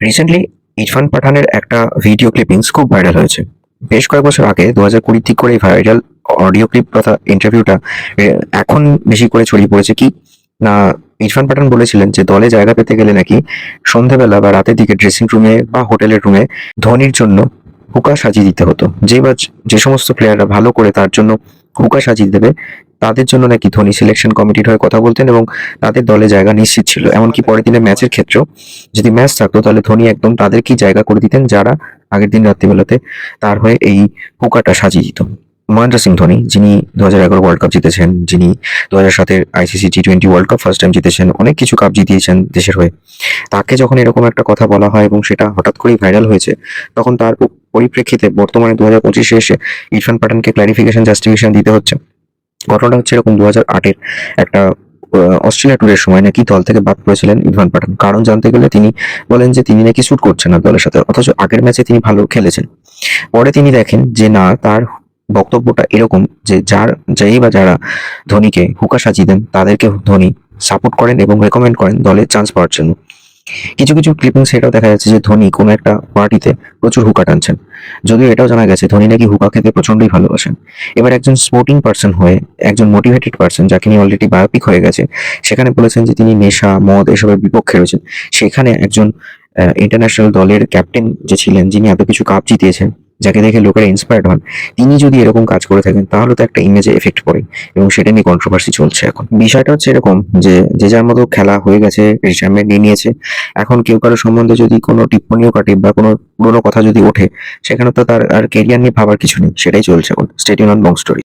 Recently Irfan পাঠানের একটা video clippings খুব viral হয়েছে। বেশ কয়েক বছর আগে দু হাজার কুড়ি ঠিক করে ভাইরাল অডিও ক্লিপ তথা ইন্টারভিউটা এখন বেশি করে ছড়িয়ে পড়েছে কি? না, ইরফান পাঠান বলেছিলেন যে, দলে জায়গা পেতে গেলে নাকি সন্ধেবেলা বা রাতের দিকে ড্রেসিং রুমে বা হোটেলের রুমে ধোনির জন্য হুকা সাজিয়ে দিতে হতো। যে বা যে সমস্ত প্লেয়াররা ভালো করে তার জন্য হুকা সাজিয়ে দেবে। তাদের জন্য নাকি ধোনি সিলেকশন কমিটির হয়ে কথা বলতেন এবং তাদের দলে জায়গা নিশ্চিত ছিল। এমনকি পরের দিনের ম্যাচের ক্ষেত্রেও যদি ম্যাচ থাকতো, তাহলে ধোনি একদম তাদেরকেই জায়গা করে দিতেন যারা আগের দিন রাত্রিবেলাতে তার হয়ে এই হুকাটা সাজিয়ে দিত। মহেন্দ্র সিং ধোনি, যিনি দু হাজার এগারো ওয়ার্ল্ড কাপ জিতেছেন, যিনি দু হাজার সাতের ICC T twenty world cup first time জিতেছেন, অনেক কিছু কাপ জিতিয়েছেন দেশের হয়ে। তাকে যখন এরকম একটা কথা বলা হয় এবং সেটা হঠাৎ করেই ভাইরাল হয়েছে, তখন তার পরিপ্রেক্ষিতে বর্তমানে দু হাজার পঁচিশে এসে ইরফান পাঠানকে ক্লারিফিকেশন জাস্টিফিকেশন দিতে হচ্ছে। ঘটনাটা হচ্ছে এরকম দু হাজার আটের একটা অস্ট্রেলিয়া ট্যুরের সময় নাকি দল থেকে বাদ পড়েছিলেন ইরফান পাঠান। কারণ জানতে গেলে তিনি বলেন যে তিনি নাকি শুট করছেন না দলের সাথে, অথচ আগের ম্যাচে তিনি ভালো খেলেছেন। পরে তিনি দেখেন যে না, তার বক্তব্যটা এরকম যে যার, যেই বা যারা ধোনিকে হুকা সাজিয়ে দেন, তাদেরকে ধোনি সাপোর্ট করেন এবং রেকমেন্ড করেন, দলে চান্স পাওয়ার জন্য। কিছু কিছু ক্লিপিং সেটাও দেখা যাচ্ছে যে ধোনি কোনো একটা পার্টিতে প্রচুর হুকা টানছেন। যদিও এটাও জানা গেছে, ধোনি নাকি হুকা খেতে প্রচণ্ডই ভালোবাসেন। এবার একজন স্পোর্টিং পার্সন হয়ে, একজন মোটিভেটেড পার্সন যাকে নিয়ে অলরেডি বায়োপিক হয়ে গেছে, সেখানে বলেছেন যে তিনি নেশা, মদ এসবের বিপক্ষে রয়েছেন। সেখানে একজন ইন্টারন্যাশনাল দলের ক্যাপ্টেন যে ছিলেন, যিনি এত কিছু কাপ জিতিয়েছেন যাকে দেখে লোকেরা ইন্সপায়ার্ড হন, তিনি যদি এরকম কাজ করে থাকেন, তাহলে তো একটা ইমেজে এফেক্ট পড়ে, এবং সেটা নিয়ে কন্ট্রোভার্সি চলছে এখন। বিষয়টা হচ্ছে এরকম যে যে যার মতো খেলা হয়ে গেছে রিটায়ারমেন্ট নিয়ে নিয়েছে, এখন কেউ কারও সম্বন্ধে যদি কোনো টিপ্পণীও কাটে বা কোনো পুরোনো কথা যদি ওঠে, সেখানে তো তার আর কেরিয়ার নিয়ে ভাবার কিছু নেই, সেটাই চলছে এখন। Stadium long story